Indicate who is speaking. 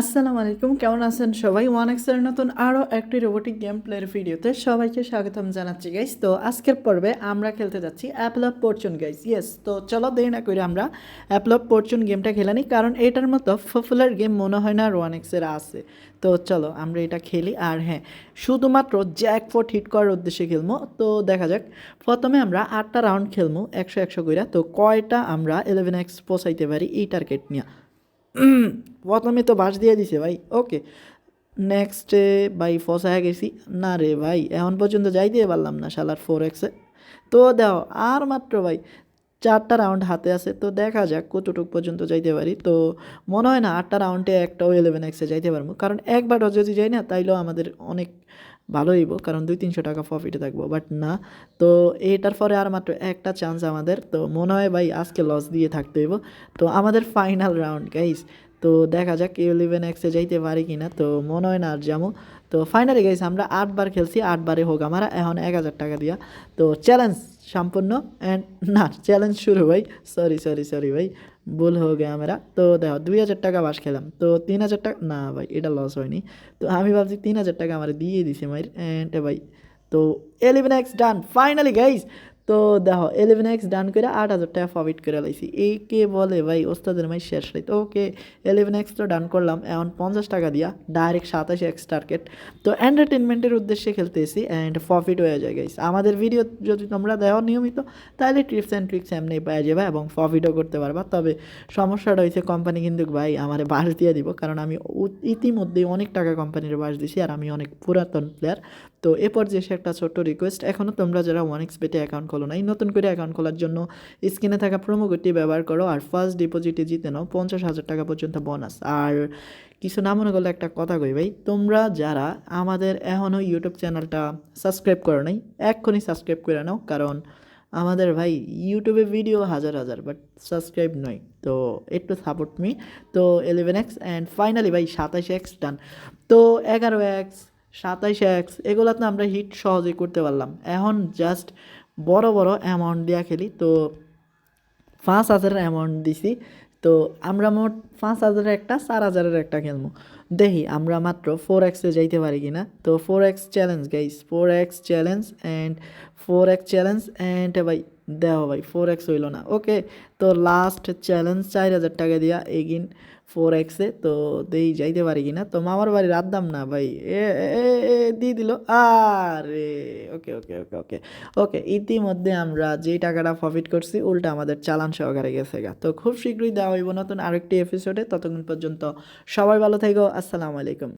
Speaker 1: আসসালামু আলাইকুম, কেমন আছেন সবাই? ওয়ান এক্সের নতুন আরও একটি রোবোটিক গেম প্লের ভিডিওতে সবাইকে স্বাগতম জানাচ্ছি গাইস তো আজকের পর্বে আমরা খেলতে যাচ্ছি apple of fortune guys yes তো চলো দেরি না করে আমরা অ্যাপল অফ ফরচুন গেমটা খেলে নিই কারণ এটার মতো পপুলার গেম মনে হয় না ওয়ান এক্সের আছে। তো চলো আমরা এটা খেলি, আর হ্যাঁ শুধুমাত্র জ্যাকপট হিট করার উদ্দেশ্যে খেলব। তো দেখা যাক, প্রথমে আমরা আটটা রাউন্ড খেলব, একশো একশো কইরা। তো কয়টা আমরা ইলেভেন এক্স পোষাইতে পারি এই টার্গেট নিয়ে? প্রথমে তো বাস দিয়ে দিছে ভাই ওকে নেক্সটে ভাই ফসায় গেছি, না রে ভাই, এখন পর্যন্ত যাই দিয়ে পারলাম না শালার ফোর এক্সে তো দাও, আর মাত্র ভাই চারটা রাউন্ড হাতে আছে, তো দেখা যাক কতটুক পর্যন্ত যাইতে পারি। তো মনে হয় না আটটা রাউন্ডে একটাও ইলেভেন এক্সে যাইতে পারব, কারণ একবারও যদি যাই না, তাইলেও আমাদের অনেক ভালো হইব, কারণ দুই তিনশো টাকা প্রফিটে থাকব বাট না। তো এটার পরে আর মাত্র একটা চান্স আমাদের, তো মনে হয় ভাই আজকে লস দিয়ে থাকতে হইব। তো আমাদের ফাইনাল রাউন্ড গাইস তো দেখা যাক ইলেভেন এক্সে যাইতে পারি কি না তো মনে হয় না আর যাব। তো ফাইনালি গাইস আমরা আটবার খেলছি আটবারে হোক আমরা, এখন এক হাজার টাকা দিয়া। তো চ্যালেঞ্জ সম্পূর্ণ অ্যান্ড না চ্যালেঞ্জ শুরু, ভাই। সরি সরি সরি ভাই। ভুল হয়ে গে আমরা। তো দেখো, দুই হাজার টাকা বাস খেলাম। তো তিন হাজার টাকা না ভাই, এটা লস হয়নি। তো আমি ভাবছি তিন হাজার টাকা আমার দিয়ে দিছে মাইর। অ্যান্ড ভাই, তো eleven X done finally guys তো দেখো এলেভেন এক্স ডান করে আট হাজার টাকা প্রফিট করে লাইছি। এই কে বলে, ভাই, ওস্তাদের মাই শেষ তো ওকে এলেভেন এক্স তো ডান করলাম। এখন পঞ্চাশ টাকা দিয়া ডাইরেক্ট সাতাশ এক্স টার্গেট তো এন্টারটেনমেন্টের উদ্দেশ্যে খেলতে এসি অ্যান্ড প্রফিট হয়ে যায় গাইস আমাদের ভিডিও যদি তোমরা দেওয়া নিয়মিত, তাহলে টিপস অ্যান্ড ট্রিক্স এমনি পাওয়া যাবে এবং প্রফিটও করতে পারবা। তবে সমস্যাটা হয়েছে কোম্পানি কিন্তু, ভাই, আমার বাস দিয়ে দিব। কারণ আমি ইতিমধ্যেই অনেক টাকা কোম্পানির বাস দিছি আর আমি অনেক পুরাতন প্লেয়ার তো এ পর্যায়ে একটা ছোট্ট রিকোয়েস্ট এখনও তোমরা যারা ওয়ান এক্স পেটে অ্যাকাউন্ট খোলো নাই নতুন করে অ্যাকাউন্ট খোলার জন্য স্ক্রিনে থাকা প্রোমো কোডটি ব্যবহার করো আর ফার্স্ট ডিপোজিটে জিতে নাও পঞ্চাশ হাজার টাকা পর্যন্ত বোনাস আর কিছু না মনে করলে একটা কথা কই ভাই, তোমরা যারা আমাদের এখনও ইউটিউব চ্যানেলটা সাবস্ক্রাইব করো নাই, এক্ষুনি সাবস্ক্রাইব করে নাও। কারণ আমাদের ভাই ইউটিউবে ভিডিও হাজার হাজার বাট সাবস্ক্রাইব নয়। তো একটু সাপোর্ট মি তো ইলেভেন এক্স অ্যান্ড ফাইনালি ভাই সাতাশ এক্স ডান তো এগারো এক্স সাতাইশ এক্স এগুলো তো আমরা হিট সহজেই করতে পারলাম। এখন জাস্ট বড় বড় অ্যামাউন্ট দিয়া খেলি, তো পাঁচ হাজারের অ্যামাউন্ট দিছি। তো আমরা মোট পাঁচ হাজারের একটা, চার হাজারের একটা খেলব দেখি আমরা মাত্র ফোর এক্সে যাইতে পারি কি না তো four X challenge guys four X challenge and four X challenge and ভাই দেওয়া ভাই ফোর এক্স হইল না। ওকে তো লাস্ট চ্যালেঞ্জ চার হাজার টাকা দিয়া এগিন ফোর এক্সে তো দেই, যাইতে পারি কি না তো মামার বাড়ি রাত দাম না ভাই। এ দিয়ে দিল। আরে, ওকে ওকে ওকে ওকে। ওকে, ইতিমধ্যে আমরা যেই টাকাটা প্রফিট করছি, উল্টা আমাদের চালান সহকারে গেছে গা। তো খুব শীঘ্রই দেওয়া হইব নতুন আরেকটি এপিসোডে ততক্ষণ পর্যন্ত সবাই ভালো থেকো। আসসালামু আলাইকুম।